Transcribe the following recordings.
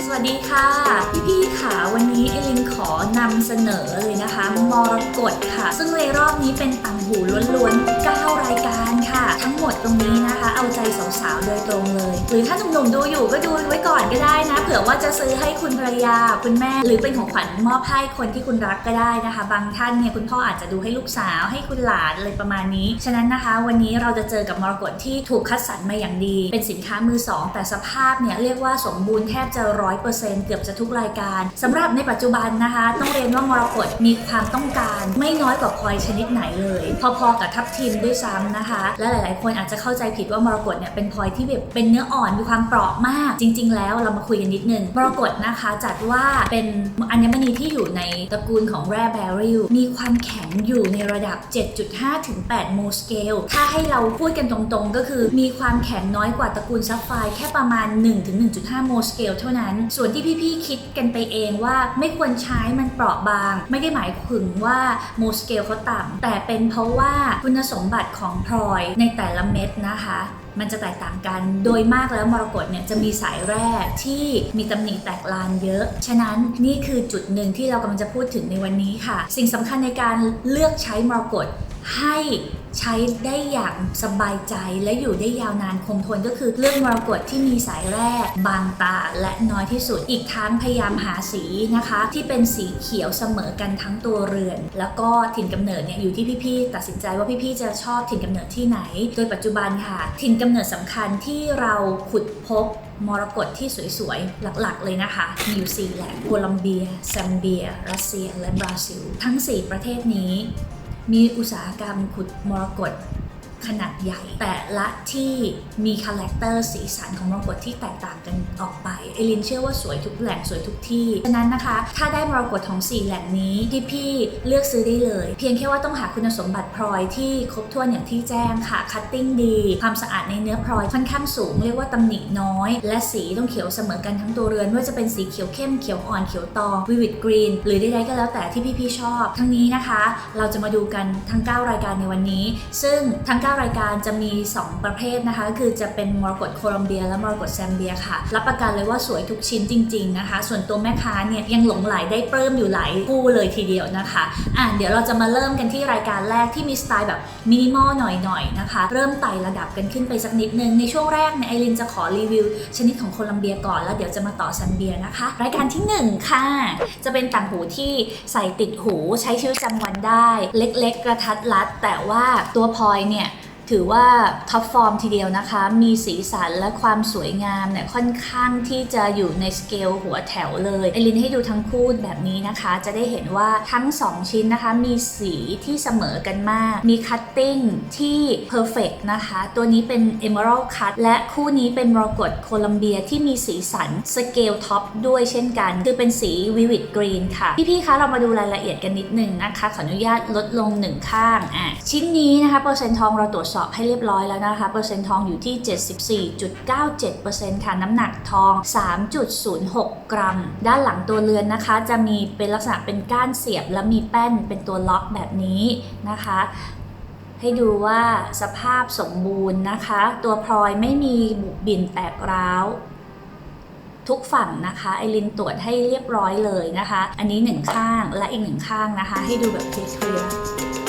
สวัสดีค่ะ พี่ๆค่ะวันนี้เอลินขอนำเสนอเลยนะคะมรกตค่ะ ซึ่งในรอบนี้เป็นต่าง หูล้วนๆ9รายการค่ะ ทั้งหมดตรงนี้นะคะ เอาใจสาวๆโดยตรงเลย หรือถ้าหนุ่มๆดูอยู่ก็ดูไว้ก่อนก็ได้นะ เผื่อว่าจะซื้อให้คุณภรรยาคุณแม่ หรือเป็นของขวัญมอบให้คนที่คุณรักก็ได้นะคะ บางท่านเนี่ยคุณพ่ออาจจะดูให้ลูกสาวให้คุณหลานอะไรประมาณนี้ ฉะนั้นนะคะ วันนี้เราจะเจอกับมรกตที่ถูกคัดสรรมาอย่างดี เป็นสินค้ามือสองแต่สภาพเนี่ยเรียกว่าสมบูรณ์แทบจะร้อยเปอร์เซ็นต์เกือบจะทุกรายการสำหรับในปัจจุบันนะคะ ต้องเรียนว่ามรกตมีความต้องการไม่น้อยกว่าพลอยชนิดไหนเลยพอๆกับทับทิมด้วยซ้ำนะคะ และหลาย ๆ คนอาจจะเข้าใจผิดว่ามรกตเนี่ยเป็นพลอยที่แบบเป็นเนื้ออ่อนมีความเปราะมาก จริง ๆ แล้วเรามาคุยกันนิดนึงมรกตนะคะจัดว่าเป็นอัญมณีที่อยู่ในตระกูลของแร่แบริลมีความแข็งอยู่ในระดับ 7.5 ถึง 8 โมสเกล ถ้าให้เราพูดกันตรง ๆ ก็คือมีความแข็งน้อยกว่าตระกูลซัฟไฟแค่ประมาณ 1 ถึง 1.5 โมสเกล เท่านั้น ส่วนที่พี่ๆคิดกันไปเองว่าไม่ควรใช้มันเปราะบาง ไม่ได้หมายถึงว่าโมสเกลเขาต่ำแต่เป็นเพราะว่าคุณสมบัติของพลอยในแต่ละเม็ดนะคะ มันจะแตกต่างกัน โดยมากแล้วมรกตเนี่ยจะมีสายแร่ที่มีตำหนิแตกลานเยอะ ฉะนั้นนี่คือจุดหนึ่งที่เรากำลังจะพูดถึงในวันนี้ค่ะ สิ่งสำคัญในการเลือกใช้มรกตให้ ใช้ได้อย่างสบายใจและอยู่ได้ยาวนานคงทนก็คือเลือกมรกตที่มีสายแร่บางตาและน้อยที่สุด อีกทั้งพยายามหาสีนะคะ ที่เป็นสีเขียวเสมอกันทั้งตัวเรือน แล้วก็ถิ่นกำเนิดเนี่ยอยู่ที่พี่ๆตัดสินใจว่าพี่ๆจะชอบถิ่นกำเนิดที่ไหน โดยปัจจุบันค่ะ ถิ่นกำเนิดสำคัญที่เราขุดพบมรกตที่สวยๆ หลักๆ เลยนะคะนิวซีแหลนด์โคลัมเบีย แซมเบีย รัสเซีย และบราซิล ทั้ง 4 ประเทศนี้ มีอุตสาหกรรมขุดมรกต ขนาดใหญ่ แต่ละที่มีคาแรคเตอร์สีสันของมรกตที่แตกต่างกันออกไปเอลินเชื่อว่าสวยทุกแหล่งสวยทุกที่ฉะนั้นนะคะ ถ้าได้มรกตของ 4 แหล่งนี้ที่พี่เลือกซื้อได้เลย เพียงแค่ว่าต้องหาคุณสมบัติพลอยที่ครบถ้วนอย่างที่แจ้งค่ะคัตติ้งดี ความสะอาดในเนื้อพลอยค่อนข้างสูง เรียกว่าตำหนิน้อย และสีต้องเขียวเสมอกันทั้งตัวเรือนไม่ว่าจะเป็นสีเขียวเข้มเขียวอ่อนเขียวตองวิวิดกรีนหรือใดๆก็แล้วแต่ที่พี่ๆชอบ ทั้งนี้นะคะ เราจะมาดูกันทั้ง 9 รายการในวันนี้ ซึ่งทั้ง 9รายการจะมี 2 ประเภทนะคะ คือจะเป็นมรกตโคลัมเบีย และมรกตแซมเบียค่ะ รับประกันเลยว่าสวยทุกชิ้นจริง ๆนะคะ ส่วนตัวแม่ค้าเนี่ยยังหลงไหลได้ปลื้มอยู่หลายคู่เลยทีเดียวนะคะอะเดี๋ยวเราจะมาเริ่มกันที่รายการแรกที่มีสไตล์แบบมินิมอลหน่อยๆนะคะ เริ่มไต่ระดับกันขึ้นไปสักนิดนึง ในช่วงแรกเนี่ยไอรินจะขอรีวิว ชนิดของโคลัมเบียก่อนแล้วเดี๋ยวจะมาต่อแซมเบียนะคะ รายการที่ 1 ค่ะ จะเป็นต่างหูที่ใส่ติดหูใช้ชีวิตประจำวันได้ เล็ก ๆ กระทัดรัด แต่ว่าตัวพลอยเนี่ย ถือว่าท็อปฟอร์มทีเดียวนะคะ มีสีสันและความสวยงามเนี่ยค่อนข้างที่จะอยู่ในสเกลหัวแถวเลยไอรินให้ดูทั้งคู่แบบนี้นะคะ จะได้เห็นว่าทั้ง 2 ชิ้นนะคะ มีสีที่เสมอกันมาก มีคัตติ้งที่เพอร์เฟกนะคะ ตัวนี้เป็น Emerald Cut และคู่นี้เป็นมรกตโคลัมเบียที่มีสีสันสเกลท็อปด้วยเช่นกัน คือเป็นสีวิวิดกรีนค่ะ พี่ๆคะเรามาดูรายละเอียดกันนิดนึงนะคะ ขออนุญาตลดลงหนึ่งข้างอะชิ้นนี้นะคะเปอร์เซ็นต์ทองเราตรวจสอบให้เรียบร้อยแล้วนะคะ เปอร์เซ็นต์ทองอยู่ที่ 74.97%ค่ะน้ำหนักทอง 3.06 กรัม ด้านหลังตัวเรือนนะคะ จะมีเป็นลักษณะเป็นก้านเสียบ และมีแป้นเป็นตัวล็อกแบบนี้นะคะให้ดูว่าสภาพสมบูรณ์นะคะ ตัวพลอยไม่มีบุบบินแตกร้าว ทุกฝั่งนะคะไอรินตรวจให้เรียบร้อยเลยนะคะ อันนี้หนึ่งข้างและอีกหนึ่งข้างนะคะ ให้ดูแบบเคลียร์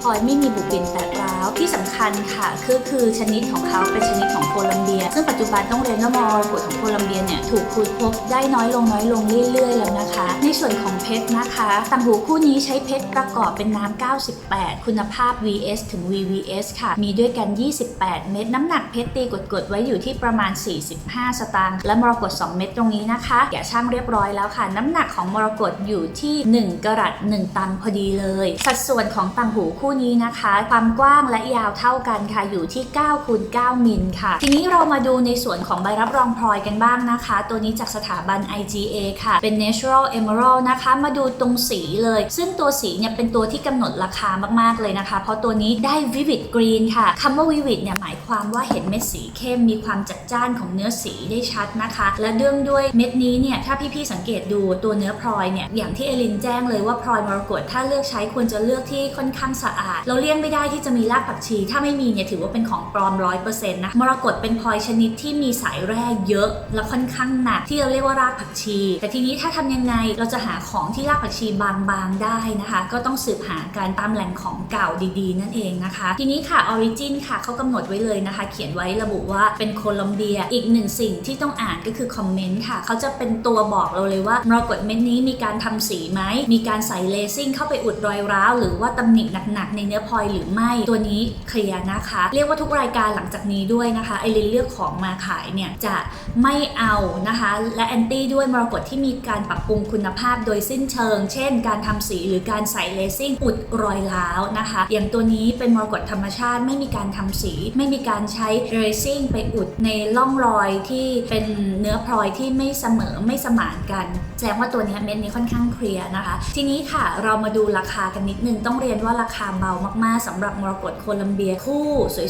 พลอยไม่มีบุบินแตกร้าวที่สำคัญค่ะคือคือชนิดของเขาเป็นชนิดของโคลัมเบีย ซึ่งปัจจุบันต้องเรียนว่ามรกตของโคลัมเบียเนี่ยถูกขุดพบได้น้อยลงน้อยลงเรื่อยๆแล้วนะคะ ในส่วนของเพชรนะคะต่างหูคู่นี้ใช้เพชรประกอบเป็นน้ำ98 คุณภาพ VS ถึง VVS ค่ะ มีด้วยกัน 28 เม็ดน้ำหนักเพชรตีกดๆไว้อยู่ที่ประมาณ 45 สตางค์และมรกต2เม็ดตรงนี้นะคะอย่าช่างเรียบร้อยแล้วค่ะ น้ำหนักของมรกตอยู่ที่ 1กรัต1ตันพอดีเลย สัดส่วนของต่างหูคู่นี้นะคะ ความกว้างและยาวเท่ากันค่ะอยู่ที่9คูณ9มิลค่ะ ทีนี้เรามาดูในส่วนของใบรับรองพลอยกันบ้างนะคะ ตัวนี้จากสถาบัน IGA ค่ะ เป็น Natural Emerald นะคะ มาดูตรงสีเลย ซึ่งตัวสีเนี่ยเป็นตัวที่กำหนดราคามากๆเลยนะคะ เพราะตัวนี้ได้ Vivid Green ค่ะคำว่า Vivid เนี่ยหมายความว่าเห็นเม็ดสีเข้มมีความจัดจ้านของเนื้อสีได้ชัดนะคะ และเนื่องด้วยเม็ดนี้เนี่ยถ้าพี่ๆสังเกตดูตัวเนื้อพลอยเนี่ยอย่างที่เอลินแจ้งเลยว่าพลอยมรกตถ้าเลือกใช้ควรจะเลือกที่ค่อนข้างสะอาด เราเลี่ยงไม่ได้ที่จะมีรากผักชี ถ้าไม่มีเนี่ยถือว่าเป็นของปลอมร้อยเปอร์เซ็นต์นะมรกตเป็นพลอยชนิดที่มีสายแร่เยอะและค่อนข้างหนักที่เราเรียกว่ารากผักชี แต่ทีนี้ถ้าทำยังไงเราจะหาของที่รากผักชีบางๆได้นะคะ ก็ต้องสืบหาการตามแหล่งของเก่าดีๆ นั่นเองนะคะ ทีนี้ค่ะออริจินค่ะเขากำหนดไว้เลยนะคะ เขียนไว้ระบุว่าเป็นโคลอมเบียอีกหนึ่งสิ่งที่ต้องอ่านก็คือคอมเมนต์ค่ะเขาจะเป็นตัวบอกเราเลยว่ามรกตเม็ดนี้มีการทำสีไหมมีการใส่เลซิ่งเข้าไปอุดรอยร้าวหรือว่าตำหนิหนักในเนื้อพลอยหรือไม่ตัวนี้เคลียร์นะคะ เรียกว่าทุกรายการหลังจากนี้ด้วยนะคะไอรินเลือกของมาขายเนี่ยจะไม่เอานะคะ และแอนตี้ด้วยมรกตที่มีการปรับปรุงคุณภาพโดยสิ้นเชิง เช่น การทำสีหรือการใส่เลซิ่งอุดรอยร้าวนะคะ อย่างตัวนี้เป็นมรกตธรรมชาติไม่มีการทำสี ไม่มีการใช้เรซิ่งไปอุดในร่องรอยที่เป็นเนื้อพลอยที่ไม่เสมอไม่สมานกันแสดงว่าตัวนี้เม็ดนี้ค่อนข้างเคลียร์นะคะ ทีนี้ค่ะเรามาดูราคากันนิดนึง ต้องเรียนว่าราคาเบามากๆสำหรับมรกตโคลัมเบียคู่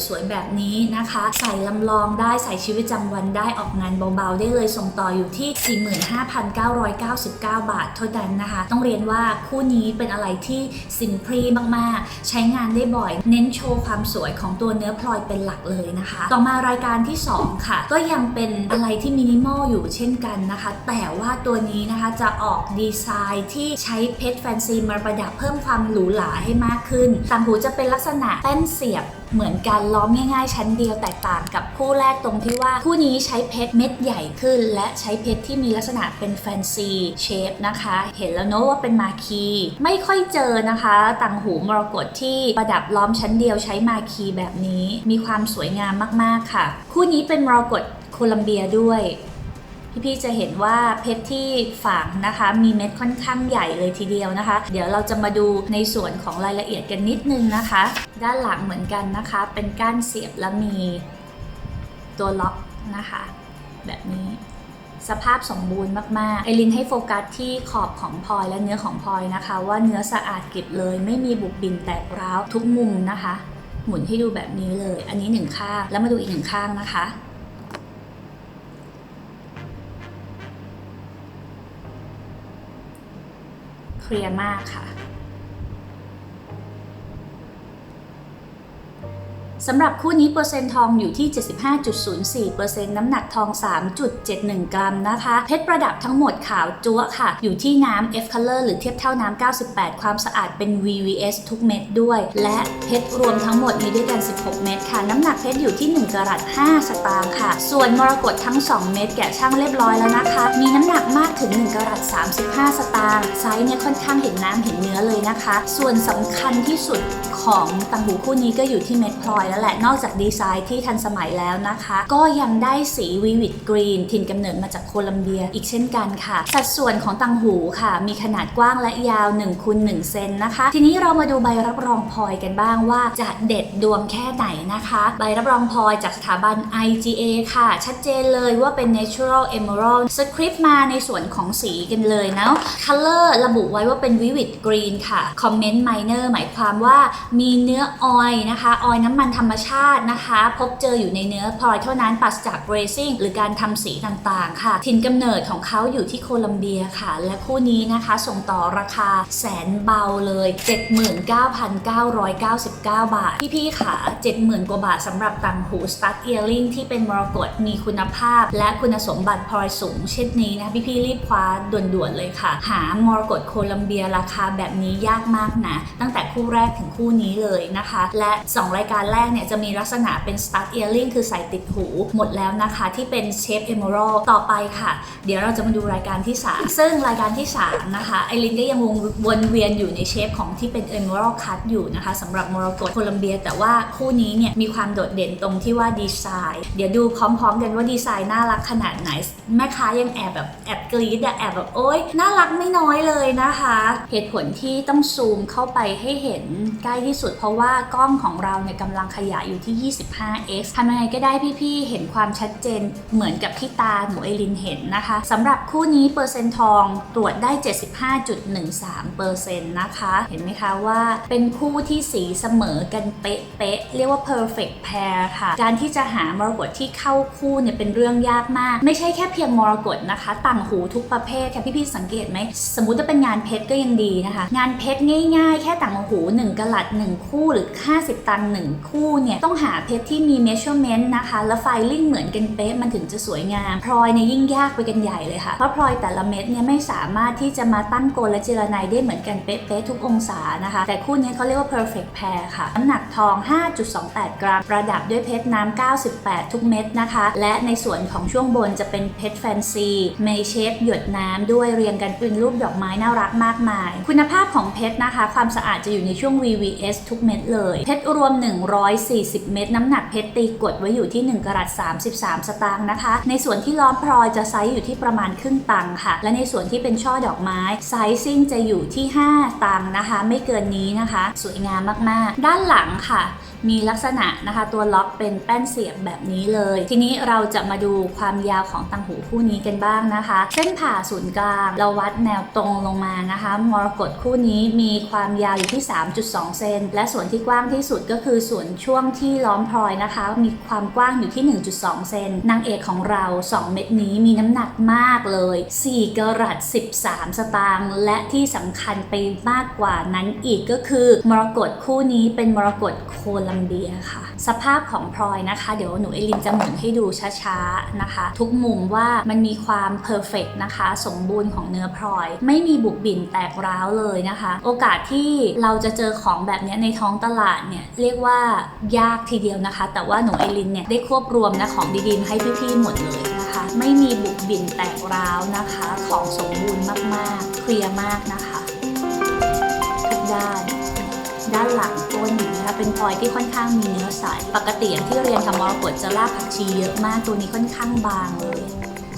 สวยๆแบบนี้นะคะ ใส่ลำลองได้ใส่ชีวิตประจำวันได้ออกงานเบาๆ ได้เลยส่งต่ออยู่ที่ 45,999 บาทเท่านั้นนะคะ ต้องเรียนว่าคู่นี้เป็นอะไรที่ซิมพลีมากๆ ใช้งานได้บ่อย เน้นโชว์ความสวยของตัวเนื้อพลอยเป็นหลักเลยนะคะ ต่อมารายการที่ 2 ค่ะ ก็ยังเป็นอะไรที่มินิมอลอยู่เช่นกันนะคะ แต่ว่าตัวนี้นะคะจะออกดีไซน์ที่ใช้เพชรแฟนซีมาประดับเพิ่มความหรูหราให้มากขึ้นต่างหูจะเป็นลักษณะแป้นเสียบ เหมือนกันล้อมง่าย ๆ ชั้นเดียวแตกต่างกับคู่แรกตรงที่ว่าคู่นี้ใช้เพชรเม็ดใหญ่ขึ้น และใช้เพชรที่มีลักษณะเป็นแฟนซีเชฟนะคะ เห็นแล้วเนอะว่าเป็นมาคีไม่ค่อยเจอนะคะ ต่างหูมรกตที่ประดับล้อมชั้นเดียวใช้มาคีแบบนี้ มีความสวยงามมากๆค่ะ คู่นี้เป็นมรกตโคลัมเบียด้วย พี่ๆจะเห็นว่าเพชรที่ฝังนะคะ มีเม็ดค่อนข้างใหญ่เลยทีเดียวนะคะ เดี๋ยวเราจะมาดูในส่วนของรายละเอียดกันนิดนึงนะคะ ด้านหลังเหมือนกันนะคะ เป็นก้านเสียบและมีตัวล็อกนะคะ แบบนี้สภาพสมบูรณ์มาก ๆ ไอรินให้โฟกัสที่ขอบของพลอยและเนื้อของพลอยนะคะ ว่าเนื้อสะอาดเก็บเลย ไม่มีบุบบินแตกร้าวทุกมุมนะคะ หมุนให้ดูแบบนี้เลย อันนี้หนึ่งข้างแล้วมาดูอีกหนึ่งข้างนะคะ ลียร์มากค่ะ สำหรับคู่นี้เปอร์เซ็นต์ทองอยู่ที่ 75.04%น้ำหนักทอง 3.71 กรัมนะคะ เพชรประดับทั้งหมดขาวจั๊วค่ะ อยู่ที่น้ำ F Color หรือเทียบเท่าน้ำ 98 ความสะอาดเป็น VVS ทุกเม็ดด้วย และเพชรรวมทั้งหมดมีด้วยกัน 16 เม็ดค่ะ น้ำหนักเพชรอยู่ที่ 1กรัต5สตางค์ค่ะ ส่วนมรกตทั้ง 2 เม็ดแกะช่างเรียบร้อยแล้วนะคะ มีน้ำหนักมากถึง 1กรัต35 สตางค์ไซส์เนี่ยค่อนข้างเห็นน้ำเห็นเนื้อเลยนะคะ ส่วนสำคัญที่สุดของตังหูคู่นี้ก็อยู่ที่เม็ดพลอยแล้วแหละ นอกจากดีไซน์ที่ทันสมัยแล้วนะคะ ก็ยังได้สีวิวิดกรีนถิ่นกำเนิดมาจากโคลัมเบียอีกเช่นกันค่ะ สัดส่วนของตังหูค่ะ มีขนาดกว้างและยาว1คูณ1เซนนะคะ ทีนี้เรามาดูใบรับรองพลอยกันบ้างว่าจะเด็ดดวงแค่ไหนนะคะ ใบรับรองพลอยจากสถาบัน IGA ค่ะ ชัดเจนเลยว่าเป็น natural emerald สคริปต์มาในส่วนของสีกันเลยนะ color ระบุไว้ว่าเป็น vivid green ค่ะ comment minor หมายความว่ามีเนื้อออยนะคะ ออยน้ำมันธรรรมชาตินะคะ พบเจออยู่ในเนื้อพลอยเท่านั้นปราศจากเรซิ่งหรือการทำสีต่างๆ ค่ะ ถิ่นกำเนิดของเขาอยู่ที่โคลัมเบียค่ะ และคู่นี้นะคะ ส่งต่อราคาแสนเบาเลย 79,999 บาท พี่ๆค่ะ 70,000 กว่าบาทสำหรับต่างหูสตั๊ดเอียริงที่เป็นมรกตมีคุณภาพ และคุณสมบัติพลอยสูง เช่นนี้นะพี่ๆรีบคว้าด่วนๆเลยค่ะ หามรกตโคลัมเบียราคาแบบนี้ยากมากนะ ตั้งแต่คู่แรกถึงคู่นี้เลยนะคะ และ 2 รายการแรกเนี่ยจะมีลักษณะเป็น stud earring คือใส่ติดหูหมดแล้วนะคะที่เป็นเชฟ emerald ต่อไปค่ะ เดี๋ยวเราจะมาดูรายการที่ 3 ซึ่งรายการที่ 3 นะคะ ไอรินก็ยังวงวนเวียนอยู่ในเชฟของที่เป็น emerald cut อยู่นะคะสำหรับมรกตโคลัมเบีย แต่ว่าคู่นี้เนี่ยมีความโดดเด่นตรงที่ว่าดีไซน์เดี๋ยวดูพร้อมๆกันว่าดีไซน์น่ารักขนาดไหน แม่ค้ายังแอบแบบแอบกรี๊ดอะแอบแบบโอ๊ยน่ารักไม่น้อยเลยนะคะ เหตุผลที่ต้องซูมเข้าไปให้เห็นใกล้ที่สุดเพราะว่ากล้องของเราเนี่ยกำลังขยายอยู่ที่ 25x ทำยังไงก็ได้พี่ๆ เห็นความชัดเจนเหมือนกับที่ตาหนูเอลินเห็นนะคะสำหรับคู่นี้เปอร์เซ็นต์ทองตรวจได้ 75.13เปอร์เซ็นต์นะคะเห็นไหมคะว่าเป็นคู่ที่สีเสมอกันเป๊ะๆเรียกว่า perfect pair ค่ะ การที่จะหามรกตที่เข้าคู่เนี่ยเป็นเรื่องยากมาก ไม่ใช่แค่เพียงมรกตนะคะ ต่างหูทุกประเภทค่ะพี่ๆสังเกตไหม สมมุติจะเป็นงานเพชรก็ยังดีนะคะ งานเพชรง่ายๆ แค่ต่างหู 1กะลัด1คู่หรือ 50 ตังค์1คู่เนี่ยต้องหาเพชรที่มี measurement นะคะ แล้วไฟลิ่งเหมือนกันเป๊ะมันถึงจะสวยงามพลอยเนี่ยยิ่งยากไปกันใหญ่เลยค่ะ เพราะพลอยแต่ละเม็ดเนี่ยไม่สามารถที่จะมาตั้งโกลและเจรไนได้เหมือนกันเป๊ะๆทุกองศานะคะ แต่คู่นี้เขาเรียกว่า perfect pair ค่ะ น้ำหนักทอง 5.28 กรัม ประดับด้วยเพชรน้ำ 98 ทุกเม็ดนะคะ และในส่วนของช่วงบนจะเป็นเพชรแฟนซีเมเชฟหยดน้ำด้วยเรียงกันเป็นรูปดอกไม้น่ารักมากมาย คุณภาพของเพชรนะคะ ความสะอาดจะอยู่ในช่วง VVS ทุกเม็ดเลย เพชรรวม 100 140 เม็ดน้ำหนักเพชรตีกดไว้อยู่ที่ 1กรัต33 สตางค์นะคะ ในส่วนที่ล้อมพลอยจะไซส์อยู่ที่ประมาณครึ่งตังค์ค่ะ และในส่วนที่เป็นช่อดอกไม้ไซซิ่งจะอยู่ที่ 5 ตังค์นะคะ ไม่เกินนี้นะคะ สวยงามมากๆ ด้านหลังค่ะ มีลักษณะนะคะตัวล็อกเป็นแป้นเสียบแบบนี้เลย ทีนี้เราจะมาดูความยาวของตังหูคู่นี้กันบ้างนะคะ เส้นผ่าศูนย์กลาง เราวัดแนวตรงลงมานะคะมรกตคู่นี้มีความยาวอยู่ที่ 3.2 เซนและส่วนที่กว้างที่สุดก็คือส่วนช่วงที่ล้อมพลอยนะคะ มีความกว้างอยู่ที่ 1.2 เซนนางเอกของเรา 2 เม็ดนี้มีน้ำหนักมากเลย4กรัต13 สตางค์และที่สำคัญไปมากกว่านั้นอีกก็คือ มรกตคู่นี้เป็นมรกตโคลัมเบียค่ะ สภาพของพลอยนะคะ เดี๋ยวหนูเอลินจะหมุนให้ดูช้าๆนะคะ ทุกมุมว่ามันมีความเพอร์เฟกนะคะ สมบูรณ์ของเนื้อพลอย ไม่มีบุบบิ่นแตกร้าวเลยนะคะ โอกาสที่เราจะเจอของแบบนี้ในท้องตลาดเนี่ยเรียกว่ายากทีเดียวนะคะ แต่ว่าหนูเอลินเนี่ยได้ควบรวมนะของดีๆให้พี่ๆหมดเลยนะคะ ไม่มีบุบบิ่นแตกร้าวนะคะ ของสมบูรณ์มากๆเคลียร์มากนะคะ ทุกด้าน ด้านหลังก้นนะคะ เป็นพลอยที่ค่อนข้างมีเนื้อใส ปกติอย่างที่เรียนกับมรกตจะรากผักชีเยอะมากตัวนี้ค่อนข้างบางเลย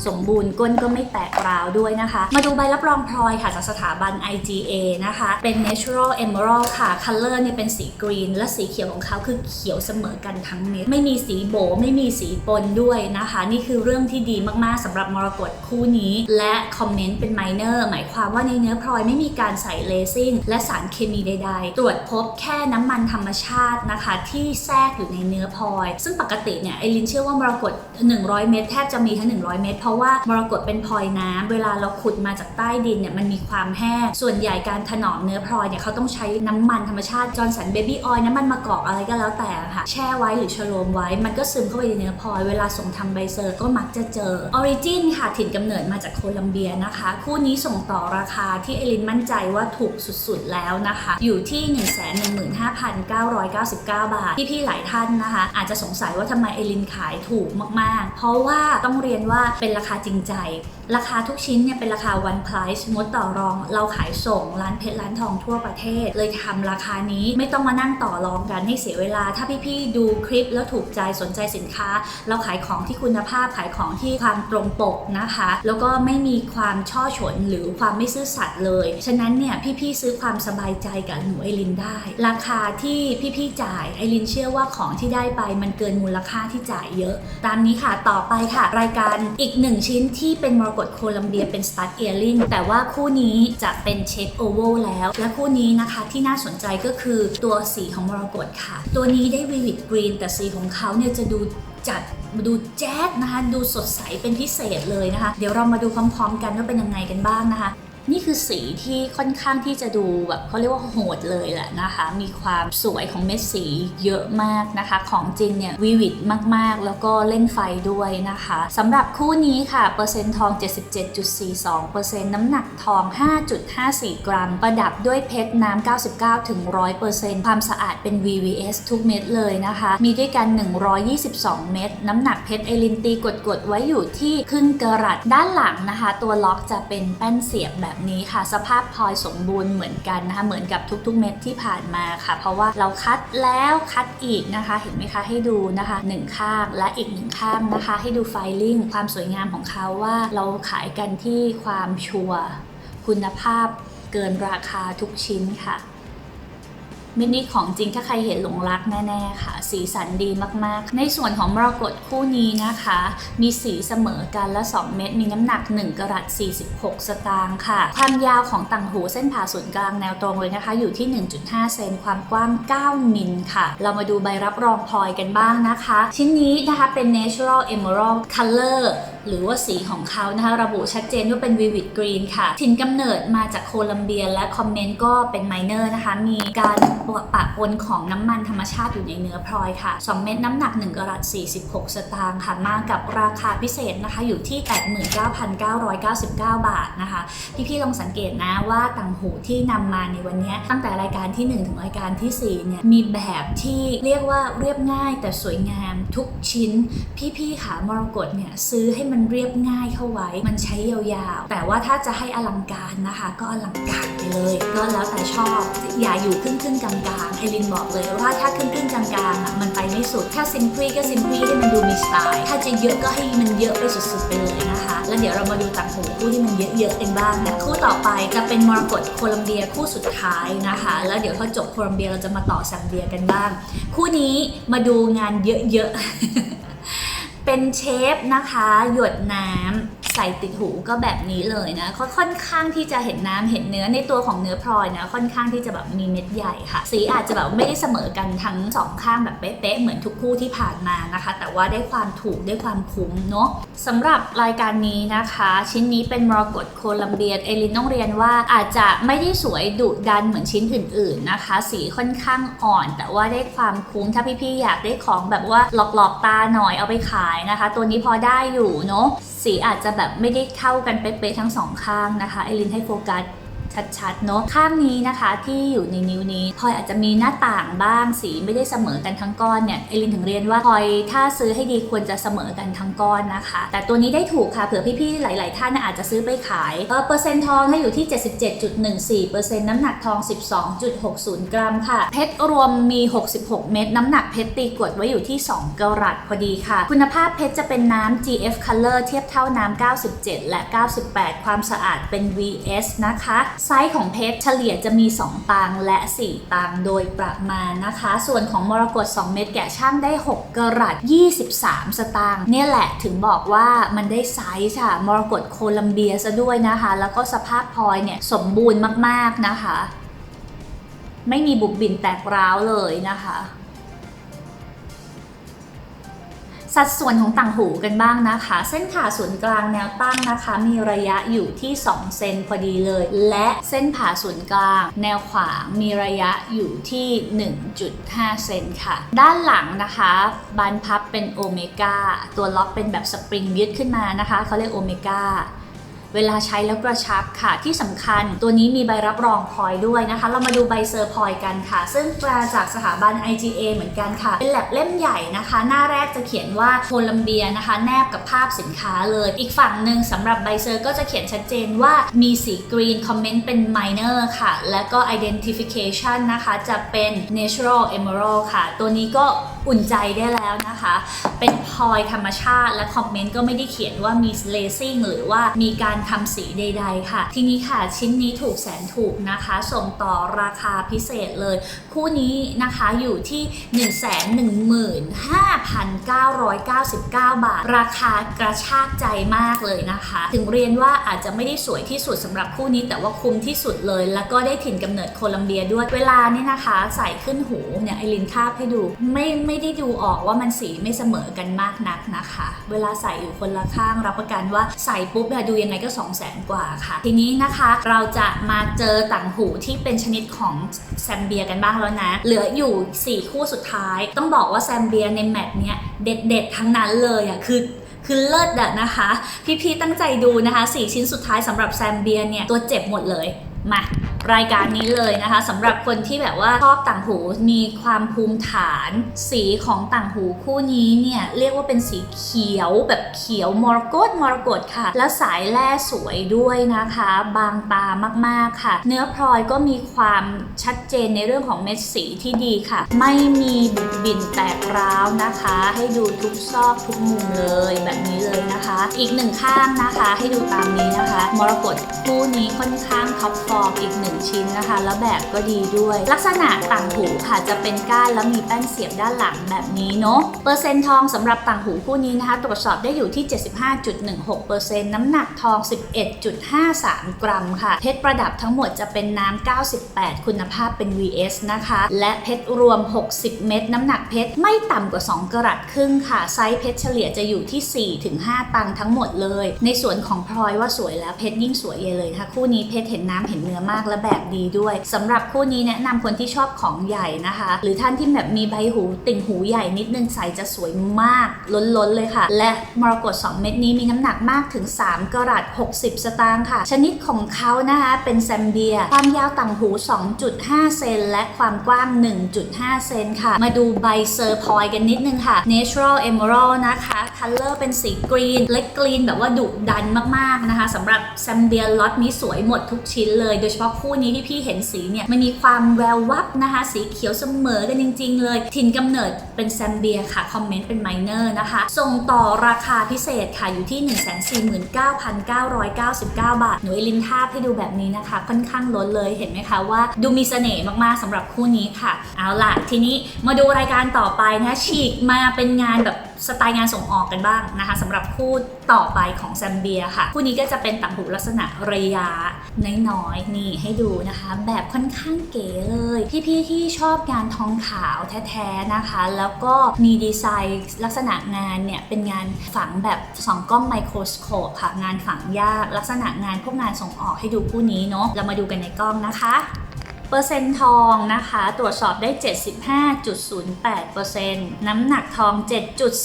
สมบูรณ์ก้นก็ไม่แตกราวด้วยนะคะ มาดูใบรับรองพลอยค่ะจากสถาบัน IGA นะคะ เป็น Natural Emerald ค่ะ Color เนี่ยเป็นสีกรีน และสีเขียวของเขาคือเขียวเสมอกันทั้งเม็ดไม่มีสีโบไม่มีสีปนด้วยนะคะ นี่คือเรื่องที่ดีมากๆสำหรับมรกตคู่นี้ และคอมเมนต์เป็นไมเนอร์หมายความว่าในเนื้อพลอยไม่มีการใส่เลซิ่งและสารเคมีใด ๆ ตรวจพบแค่น้ำมันธรรมชาตินะคะ ที่แทรกอยู่ในเนื้อพลอย ซึ่งปกติเนี่ยไอรินเชื่อว่ามรกต100 เม็ดแทบจะมีทั้ง 100 เม็ดเพราะว่ามรกตเป็นพลอยน้ำเวลาเราขุดมาจากใต้ดินเนี่ยมันมีความแห้ง ส่วนใหญ่การถนอมเนื้อพลอยเนี่ยเขาต้องใช้น้ำมันธรรมชาติจอร์นสันเบบี้ออยล์น้ำมันมะกอกอะไรก็แล้วแต่ค่ะแช่ไว้หรือชโลมไว้ มันก็ซึมเข้าไปในเนื้อพลอยเวลาส่งทำใบเซอร์ก็มักจะเจอออริจินค่ะถิ่นกำเนิดมาจากโคลัมเบียนะคะ คู่นี้ส่งต่อราคาที่เอลินมั่นใจว่าถูกสุดๆแล้วนะคะ อยู่ที่ 115,999 บาท พี่ๆหลายท่านนะคะ อาจจะสงสัยว่าทำไมเอลินขายถูกมากๆ เพราะว่าต้องเรียนว่าเป็นราคาจริงใจราคาทุกชิ้นเนี่ยเป็นราคา one price งดต่อรอง เราขายส่งร้านเพชรร้านทองทั่วประเทศ เลยทำราคานี้ไม่ต้องมานั่งต่อรองกันให้เสียเวลา ถ้าพี่ๆดูคลิปแล้วถูกใจสนใจสินค้า เราขายของที่คุณภาพขายของที่ความตรงปกนะคะ แล้วก็ไม่มีความช่อฉนหรือความไม่ซื่อสัตย์เลย ฉะนั้นเนี่ยพี่ๆซื้อความสบายใจกับหนูไอรินได้ ราคาที่พี่ๆจ่ายไอรินเชื่อว่าของที่ได้ไปมันเกินมูลค่าที่จ่ายเยอะ ตามนี้ค่ะต่อไปค่ะ รายการอีกหนึ่งชิ้นที่เป็นมรกฏโคลัมเบียเป็นสตัดเอียริงแต่ว่าคู่นี้จะเป็นเชฟโอเวลแล้ว และคู่นี้นะคะที่น่าสนใจก็คือตัวสีของมรกตค่ะ ตัวนี้ได้วิวิดกรีนแต่สีของเขาเนี่ยจะดูจัดดูแจ๊ดนะคะ ดูสดใสเป็นพิเศษเลยนะคะ เดี๋ยวเรามาดูพร้อมๆ กันว่าเป็นยังไงกันบ้างนะคะ นี่คือสีที่ค่อนข้างที่จะดูแบบเขาเรียกว่าโหดเลยแหละนะคะ มีความสวยของเม็ดสีเยอะมากนะคะ ของจริงเนี่ยวิวิดมากๆ แล้วก็เล่นไฟด้วยนะคะสำหรับคู่นี้ค่ะ เปอร์เซ็นต์ทอง 77.42%น้ำหนักทอง 5.54 กรัม ประดับด้วยเพชรน้ำ 99-100%ความสะอาดเป็น VVS ทุกเม็ดเลยนะคะ มีด้วยกัน 122 เม็ดน้ำหนักเพชรเอลินตีกดๆไว้อยู่ที่ครึ่งกะรัตด้านหลังนะคะ ตัวล็อกจะเป็นแป้นเสียบแบบนี้ค่ะ สภาพพลอยสมบูรณ์เหมือนกันนะคะเหมือนกับทุกๆเม็ดที่ผ่านมาค่ะ เพราะว่าเราคัดแล้วคัดอีกนะคะ เห็นไหมคะให้ดูนะคะหนึ่งข้างและอีกหนึ่งข้างนะคะ ให้ดูไฟลิ่งความสวยงามของเขาว่าเราขายกันที่ความชัวร์คุณภาพเกินราคาทุกชิ้นค่ะ มินิของจริงถ้าใครเห็นหลงรักแน่ๆค่ะ สีสันดีมากๆ ในส่วนของมรกตคู่นี้นะคะ มีสีเสมอกันและ 2 เม็ดมีน้ำหนัก 1กรัต46 สตางค์ค่ะ ความยาวของต่างหูเส้นผ่าศูนย์กลางแนวตรงเลยนะคะ อยู่ที่ 1.5 เซนความกว้าง 9 มิลค่ะ เรามาดูใบรับรองพลอยกันบ้างนะคะ ชิ้นนี้นะคะเป็น natural emerald color หรือว่าสีของเขานะคะระบุชัดเจนว่าเป็น vivid green ค่ะ ถิ่นกำเนิดมาจากโคลัมเบียและคอมเมนต์ก็เป็น minor นะคะ มีการปะปนของน้ำมันธรรมชาติอยู่ในเนื้อพลอยค่ะ 2 เม็ดน้ำหนัก 1กรัต46 สตางค์ค่ะ มากับราคาพิเศษนะคะ อยู่ที่ 89,999 บาทนะคะ พี่ๆลองสังเกตนะว่าต่างหูที่นำมาในวันนี้ตั้งแต่รายการที่ 1 ถึงรายการทีสี่4 เนี่ย มีแบบที่เรียกว่าเรียบง่ายแต่สวยงามทุกชิ้น พี่ๆขามรกตเนี่ยซื้อให้มันเรียบง่ายเข้าไว้ มันใช้ยาวๆ แต่ว่าถ้าจะให้อลังการนะคะ ก็อลังการไปเลยก็แล้วแต่ชอบ อย่าอยู่ครึ่งครึ่งกลางๆไอรินบอกเลยว่าถ้าครึ่งครึ่งกลางๆอะมันไปไม่สุด ถ้าซิมพลีก็ซิมพลีให้มันดูมีสไตล์ ถ้าจะเยอะก็ให้มันเยอะไปสุดๆไปเลยนะคะ แล้วเดี๋ยวเรามาดูต่างหูคู่ที่มันเยอะๆกันบ้างนะคู่ต่อไปจะเป็นมรกตโคลัมเบียคู่สุดท้ายนะคะ แล้วเดี๋ยวพอจบโคลัมเบียเราจะมาต่อแซมเบียกันบ้าง คู่นี้มาดูงานเยอะๆ เป็นเชฟนะคะ หยดน้ำใส่ติดหูก็แบบนี้เลยนะก็ค่อนข้างที่จะเห็นน้ำเห็นเนื้อในตัวของเนื้อพลอยนะค่อนข้างที่จะแบบมีเม็ดใหญ่ค่ะ สีอาจจะแบบไม่ได้เสมอกันทั้งสองข้างแบบเป๊ะๆเหมือนทุกคู่ที่ผ่านมานะคะ แต่ว่าได้ความถูกได้ความคุ้มเนาะสำหรับรายการนี้นะคะ ชิ้นนี้เป็นมรกตโคลัมเบียเอลินต้องเรียนว่าอาจจะไม่ได้สวยดุดันเหมือนชิ้นอื่น ๆนะคะ สีค่อนข้างอ่อน แต่ว่าได้ความคุ้มถ้าพี่ๆอยากได้ของแบบว่าหลอกๆตาหน่อยเอาไปขายนะคะ ตัวนี้พอได้อยู่เนาะสีอาจจะแบบไม่ได้เข้ากันเป๊ะๆทั้งสองข้างนะคะไอรินให้โฟกัส ชัดๆเนาะข้างนี้นะคะที่อยู่ในนิ้วนี้พลอยอาจจะมีหน้าต่างบ้างสีไม่ได้เสมอกันทั้งก้อนเนี่ยไอรินถึงเรียนว่าพลอยถ้าซื้อให้ดีควรจะเสมอกันทั้งก้อนนะคะ แต่ตัวนี้ได้ถูกค่ะเผื่อพี่ๆหลาย ๆ ท่านอาจจะซื้อไปขายเออเปอร์เซ็นต์ทองให้อยู่ที่ 77.14%น้ำหนักทอง 12.60 กรัมค่ะ เพชรรวมมี 66 เม็ดน้ำหนักเพชรตีกวดไว้อยู่ที่ 2กรัตพอดีค่ะ คุณภาพเพชรจะเป็นน้ำ GF Color เทียบเท่าน้ำ 97 และ 98 ความสะอาดเป็น VS นะคะไซส์ของเพชรเฉลี่ยจะมี 2 ตังและ 4 ตังโดยประมาณนะคะ ส่วนของมรกต2เม็ดแกะช่างได้ 6 กรัต23 สตางค์เนี่ยแหละถึงบอกว่ามันได้ไซส์ค่ะ มรกตโคลัมเบียซะด้วยนะคะ แล้วก็สภาพพลอยเนี่ยสมบูรณ์มากๆนะคะ ไม่มีบุบบินแตกร้าวเลยนะคะ สัดส่วนของต่างหูกันบ้างนะคะ เส้นผ่าศูนย์กลางแนวตั้งนะคะ มีระยะอยู่ที่ 2 เซนพอดีเลย และเส้นผ่าศูนย์กลาง แนวขวางมีระยะอยู่ที่ 1.5 เซนค่ะ ด้านหลังนะคะบานพับเป็นโอเมก้าตัวล็อกเป็นแบบสปริงยึดขึ้นมานะคะเขาเรียกโอเมก้า เวลาใช้แล้วกระชับค่ะ ที่สำคัญตัวนี้มีใบรับรองพลอยด้วยนะคะ เรามาดูใบเซอร์พลอยกันค่ะ ซึ่งมาจากสถาบัน IGA เหมือนกันค่ะ เป็นแลบเล่มใหญ่นะคะ หน้าแรกจะเขียนว่าโคลัมเบียนะคะ แนบกับภาพสินค้าเลย อีกฝั่งหนึ่งสำหรับใบเซอร์ก็จะเขียนชัดเจนว่ามีสีกรีนคอมเมนต์เป็น minor ค่ะ แล้วก็ identification นะคะจะเป็น natural emerald ค่ะ ตัวนี้ก็ อุ่นใจได้แล้วนะคะ เป็นพลอยธรรมชาติและคอมเมนต์ก็ไม่ได้เขียนว่ามีเลซิ่งหรือว่ามีการทำสีใด ๆ ค่ะ ทีนี้ค่ะชิ้นนี้ถูกแสนถูกนะคะ ส่งต่อราคาพิเศษเลย คู่นี้นะคะอยู่ที่ 115,999 บาท ราคากระชากใจมากเลยนะคะ ถึงเรียนว่าอาจจะไม่ได้สวยที่สุดสำหรับคู่นี้แต่ว่าคุ้มที่สุดเลย แล้วก็ได้ถิ่นกำเนิดโคลัมเบียด้วยเวลานี่นะคะ ใส่ขึ้นหูเนี่ยไอรินคาบให้ดูไม่ไม่ไม่ได้ดูออกว่ามันสีไม่เสมอกันมากนักนะคะ เวลาใส่อยู่คนละข้างรับประกันว่าใส่ปุ๊บดูยังไงก็ 2 0 0แสนกว่าค่ะ ทีนี้นะคะเราจะมาเจอต่างหูที่เป็นชนิดของแซมเบียกันบ้างแล้วนะ เหลืออยู่ 4 คู่สุดท้าย ต้องบอกว่าแซมเบียในแมตช์เนี้ยเด็ดๆ ทั้งนั้นเลยอะคือคือเลิศอะนะคะ พี่ๆตั้งใจดูนะคะ 4 ชิ้นสุดท้ายสำหรับแซมเบียเนี่ยตัวเจ็บหมดเลยมา รายการนี้เลยนะคะสำหรับคนที่แบบว่าชอบต่างหูมีความภูมิฐาน สีของต่างหูคู่นี้เนี่ยเรียกว่าเป็นสีเขียวแบบเขียวมรกตมรกตค่ะ แล้วสายแร่สวยด้วยนะคะ บางตามากๆค่ะ เนื้อพลอยก็มีความชัดเจนในเรื่องของเม็ดสีที่ดีค่ะ ไม่มีบุบบินแตกร้าวนะคะ ให้ดูทุกซอกทุกมุมเลยแบบนี้เลยนะคะ อีกหนึ่งข้างนะคะ ให้ดูตามนี้นะคะ มรกตคู่นี้ค่อนข้างท็อปฟอร์มอีกหนึ่ง1 ชิ้นนะคะ แล้วแบบก็ดีด้วย ลักษณะต่างหูค่ะจะเป็นก้านแล้วมีแป้นเสียบด้านหลังแบบนี้เนาะเปอร์เซ็นต์ทองสำหรับต่างหูคู่นี้นะคะ ตรวจสอบได้อยู่ที่ 75.16%น้ำหนักทอง 11.53 กรัมค่ะ เพชรประดับทั้งหมดจะเป็นน้ำ98 คุณภาพเป็น VS นะคะ และเพชรรวม 60 เม็ดน้ำหนักเพชรไม่ต่ำกว่า 2 กรัตครึ่งค่ะ ไซส์เพชรเฉลี่ยจะอยู่ที่ 4-5 ตังทั้งหมดเลย ในส่วนของพลอยว่าสวยแล้วเพชรยิ่งสวยใหญ่เลยนะคะคู่นี้เพชรเห็นน้ำเห็นเนื้อมากและแบบดีด้วยสำหรับคู่นี้แนะนำคนที่ชอบของใหญ่นะคะ หรือท่านที่แบบมีใบหูติ่งหูใหญ่นิดนึงใส่จะสวยมากล้นๆเลยค่ะ และมรกต2เม็ดนี้มีน้ำหนักมากถึง 3กรัต60 สตางค์ค่ะ ชนิดของเขานะคะเป็นแซมเบีย ความยาวต่างหู 2.5 เซนและความกว้าง 1.5 เซนค่ะ มาดูใบเซอร์พอยกันนิดนึงค่ะ Natural Emerald นะคะคัลเลอร์เป็นสีกรีน และกรีนแบบว่าดุดันมากๆนะคะสำหรับแซมเบียล็อตนี้สวยหมดทุกชิ้นเลย โดยเฉพาะคูู่่นี้ที่พี่เห็นสีเนี่ยมันมีความแวววับนะคะ สีเขียวเสมอกันจริง ๆ เลย ถิ่นกำเนิดเป็นแซมเบียค่ะ คอมเมนต์เป็นไมเนอร์นะคะ ส่งต่อราคาพิเศษค่ะอยู่ที่ 149,999 บาท หนูเอลินทาบให้ดูแบบนี้นะคะ ค่อนข้างล้นเลยเห็นไหมคะว่า ดูมีเสน่ห์มากๆสำหรับคู่นี้ค่ะ เอาล่ะทีนี้มาดูรายการต่อไปนะฉีกมาเป็นงานแบบ สไตล์งานส่งออกกันบ้างนะคะสำหรับคู่ต่อไปของแซมเบียค่ะ คู่นี้ก็จะเป็นต่างหูลักษณะระยะน้อยๆนี่ให้ดูนะคะ แบบค่อนข้างเก๋เลย พี่ๆที่ชอบงานทองขาวแท้ๆนะคะ แล้วก็มีดีไซน์ลักษณะงานเนี่ย เป็นงานฝังแบบสองกล้องไมโครสโคปค่ะ งานฝังยากลักษณะงานพวกงานส่งออกให้ดูคู่นี้เนาะเรามาดูกันในกล้องนะคะ เปอร์เซ็นต์ทองนะคะ ตรวจสอบได้ 75.08%น้ำหนักทอง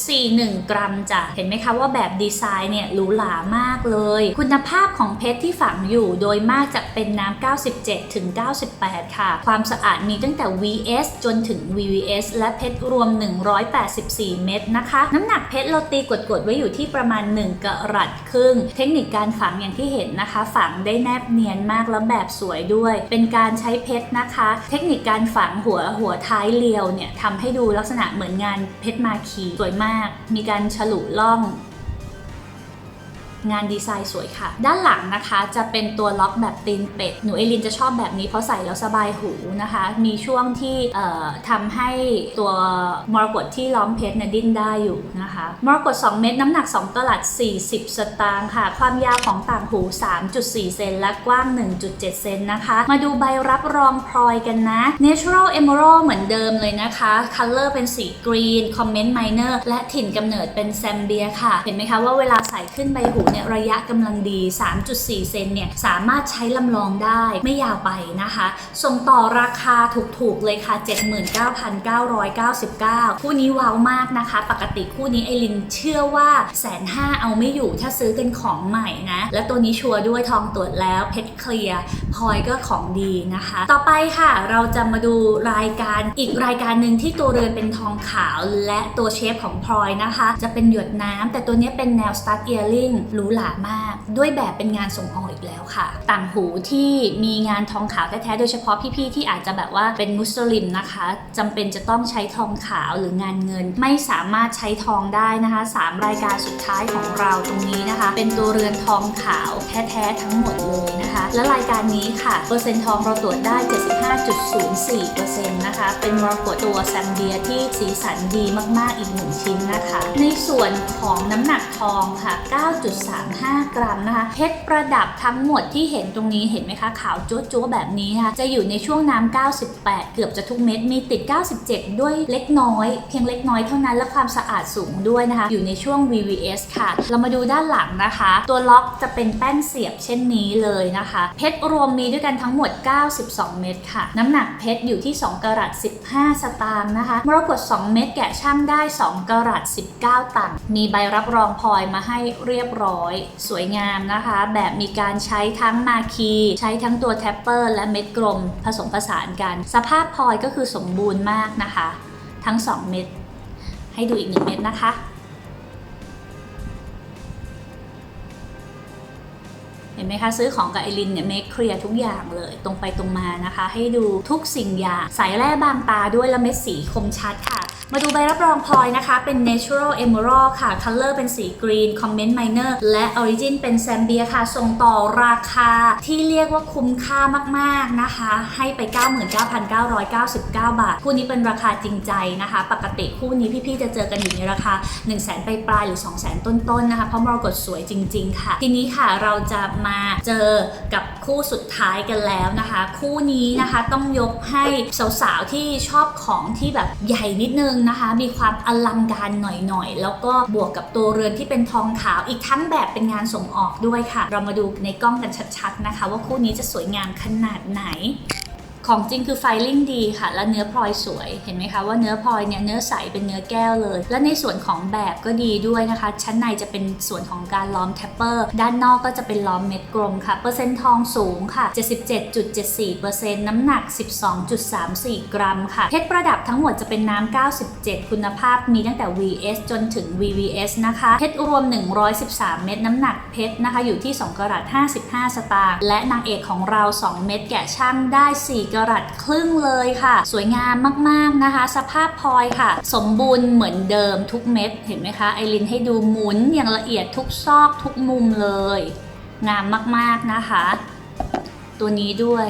7.41 กรัมจ้ะ เห็นไหมคะว่าแบบดีไซน์เนี่ยหรูหรามากเลย คุณภาพของเพชรที่ฝังอยู่โดยมากจะเป็นน้ำ 97 ถึง 98 ค่ะ ความสะอาดมีตั้งแต่ VS จนถึง VVS และเพชรรวม 184 เม็ดนะคะ น้ำหนักเพชรเราตีกดๆ ไว้อยู่ที่ประมาณ 1กรัตครึ่ง เทคนิคการฝังอย่างที่เห็นนะคะ ฝังได้แนบเนียนมากแล้วแบบสวยด้วย เป็นการใช้เพชรนะคะ เทคนิคการฝังหัวหัวท้ายเรียวเนี่ยทำให้ดูลักษณะเหมือนงานเพชรมาคีสวยมาก มีการฉลุล่อง งานดีไซน์สวยค่ะ ด้านหลังนะคะจะเป็นตัวล็อกแบบตีนเป็ด หนูเอลินจะชอบแบบนี้เพราะใส่แล้วสบายหูนะคะ มีช่วงที่ทำให้ตัวมรกตที่ล้อมเพชรเนี่ยดิ้นได้อยู่นะคะ มรกต2เม็ดน้ำหนัก 2กลัด 40 สตางค์ค่ะ ความยาวของต่างหู 3.4 เซนและกว้าง 1.7 เซนนะคะ มาดูใบรับรองพลอยกันนะ Natural Emerald เหมือนเดิมเลยนะคะ Color เป็นสีกรีน Comment Minor และถิ่นกำเนิดเป็นแซมเบียค่ะ เห็นไหมคะว่าเวลาใส่ขึ้นใบหูเนี่ยระยะกำลังดี 3.4 เซนเนี่ยสามารถใช้ลำลองได้ไม่ยาวไปนะคะ ส่งต่อราคาถูกๆเลยค่ะ 79,999 คู่นี้ว้าวมากนะคะ ปกติคู่นี้ไอรินเชื่อว่าแสนห้าเอาไม่อยู่ถ้าซื้อกันของใหม่นะ และตัวนี้ชัวร์ด้วยทองตรวจแล้วเพชรเคลียร์พลอยก็ของดีนะคะ ต่อไปค่ะเราจะมาดูรายการอีกรายการหนึ่งที่ตัวเรือนเป็นทองขาวและตัวเชฟของพลอยนะคะ จะเป็นหยดน้ำแต่ตัวนี้เป็นแนว stud earring หรูหรามาก ด้วยแบบเป็นงานส่งออกอีกแล้วค่ะ ต่างหูที่มีงานทองขาวแท้ๆโดยเฉพาะพี่ๆที่อาจจะแบบว่าเป็นมุสลิมนะคะจำเป็นจะต้องใช้ทองขาวหรืองานเงิน ไม่สามารถใช้ทองได้นะคะสามรายการสุดท้ายของเราตรงนี้นะคะ เป็นตัวเรือนทองขาวแท้ๆทั้งหมดเลยนะคะ และรายการนี้ค่ะเปอร์เซ็นต์ทองเราตรวจได้ 75.04%นะคะ เป็นมรกตตัวแซมเบียที่สีสันดีมากๆอีกหนึ่งชิ้นนะคะ ในส่วนของน้ำหนักทองค่ะ9.35 กรัมนะคะเพชรประดับทั้งหมดที่เห็นตรงนี้เห็นไหมคะขาวจั๊วๆแบบนี้ค่ะจะอยู่ในช่วงน้ำ98 เกือบจะทุกเม็ดมีติด 97 ด้วยเล็กน้อย เพียงเล็กน้อยเท่านั้นและความสะอาดสูงด้วยนะคะ อยู่ในช่วง VVS ค่ะ เรามาดูด้านหลังนะคะ ตัวล็อกจะเป็นแป้นเสียบเช่นนี้เลยนะคะ เพชรรวมมีด้วยกันทั้งหมด 92 เม็ดค่ะ น้ำหนักเพชรอยู่ที่ 2กรัต15 สตางค์นะคะมรกต2เม็ดแกะช่างได้ 2กรัต19 ตังค์มีใบรับรองพลอยมาให้เรียบร้อยสวยงามนะคะ แบบมีการใช้ทั้งมาคี ใช้ทั้งตัวแทปเปอร์และเม็ดกลมผสมผสานกัน สภาพพลอยก็คือสมบูรณ์มากนะคะ ทั้ง 2 เม็ดให้ดูอีกหนึ่งเม็ดนะคะเห็นไหมคะซื้อของกับไอรินเนี่ยเมคเคลียร์ทุกอย่างเลยตรงไปตรงมานะคะ ให้ดูทุกสิ่งอย่างใส่แร่บางตาด้วยและเม็ดสีคมชัดค่ะ มาดูใบรับรองพลอยนะคะ เป็น natural emerald ค่ะ color เป็นสี green comment minor และ origin เป็น Zambia ค่ะ ส่งต่อราคาที่เรียกว่าคุ้มค่ามาก ๆ นะคะ ให้ไป 99,999 บาท คู่นี้เป็นราคาจริงใจนะคะ ปกติคู่นี้พี่ ๆ จะเจอกันอยู่ในราคา 1 0 0 0 0แสนปลายๆหรือ 2 0 0 0 0 0 ต้นๆนะคะ เพราะมรกตสวยจริง ๆ ค่ะ ทีนี้ค่ะเราจะมาเจอกับ คู่สุดท้ายกันแล้วนะคะ คู่นี้นะคะต้องยกให้สาวๆที่ชอบของที่แบบใหญ่นิดนึงนะคะ มีความอลังการหน่อยๆ แล้วก็บวกกับตัวเรือนที่เป็นทองขาวอีกทั้งแบบเป็นงานส่งออกด้วยค่ะ เรามาดูในกล้องกันชัดๆนะคะ ว่าคู่นี้จะสวยงามขนาดไหน ของจริงคือไฟลิ่งดีค่ะ และเนื้อพลอยสวย เห็นไหมคะว่าเนื้อพลอยเนี่ยเนื้อใสเป็นเนื้อแก้วเลย และในส่วนของแบบก็ดีด้วยนะคะ ชั้นในจะเป็นส่วนของการล้อมแทปเปอร์ ด้านนอกก็จะเป็นล้อมเม็ดกลมค่ะ เปอร์เซ็นต์ทองสูงค่ะ 77.74%น้ำหนัก 12.34 กรัมค่ะ เพชรประดับทั้งหมดจะเป็นน้ำ 97 คุณภาพมีตั้งแต่ VS จนถึง VVS นะคะ เพชรรวม 113 เม็ดน้ำหนักเพชรนะคะ อยู่ที่2กรัต55 สตางค์ และนางเอกของเรา 2 เม็ดแกะช่างได้4กรัตครึ่งเลยค่ะ สวยงามมากๆนะคะ สภาพพลอยค่ะ สมบูรณ์เหมือนเดิมทุกเม็ดเห็นไหมคะไอรินให้ดูหมุนอย่างละเอียดทุกซอกทุกมุมเลย งามมากๆนะคะ ตัวนี้ด้วย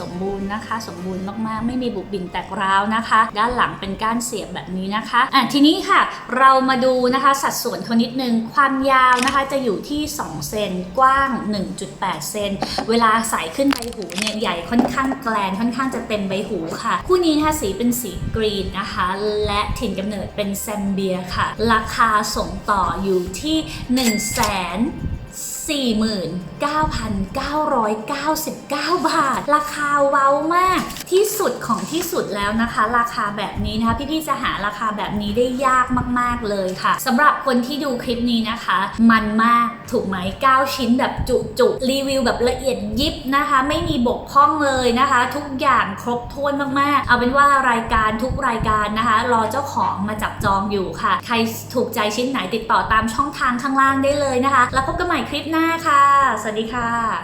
สมบูรณ์นะคะ สมบูรณ์มากๆ ไม่มีบุบบิ่นแตกร้าวนะคะ ด้านหลังเป็นก้านเสียบแบบนี้นะคะอะทีนี้ค่ะ เรามาดูนะคะสัดส่วนเขานิดนึงความยาวนะคะจะอยู่ที่ 2 เซนกว้าง 1.8 เซนเวลาใส่ขึ้นใบหูเนี่ยใหญ่ค่อนข้างแกลนค่อนข้างจะเต็มใบหูค่ะ คู่นี้นะคะสีเป็นสีกรีนนะคะ และถิ่นกำเนิดเป็นแซมเบียค่ะ ราคาส่งต่ออยู่ที่ 1 0 0 0 0แสน 49,999 บาท ราคาเว้ามากที่สุดของที่สุดแล้วนะคะ ราคาแบบนี้นะคะ พี่ๆจะหาราคาแบบนี้ได้ยากมากๆเลยค่ะสำหรับคนที่ดูคลิปนี้นะคะ มันมากถูกไหม9 ชิ้นแบบจุๆรีวิวแบบละเอียดยิบนะคะ ไม่มีบกพร่องเลยนะคะ ทุกอย่างครบถ้วนมากๆ เอาเป็นว่ารายการทุกรายการนะคะ รอเจ้าของมาจับจองอยู่ค่ะ ใครถูกใจชิ้นไหนติดต่อตามช่องทางข้างล่างได้เลยนะคะ แล้วพบกันใหม่คลิปหน้าค่ะ สวัสดีค่ะ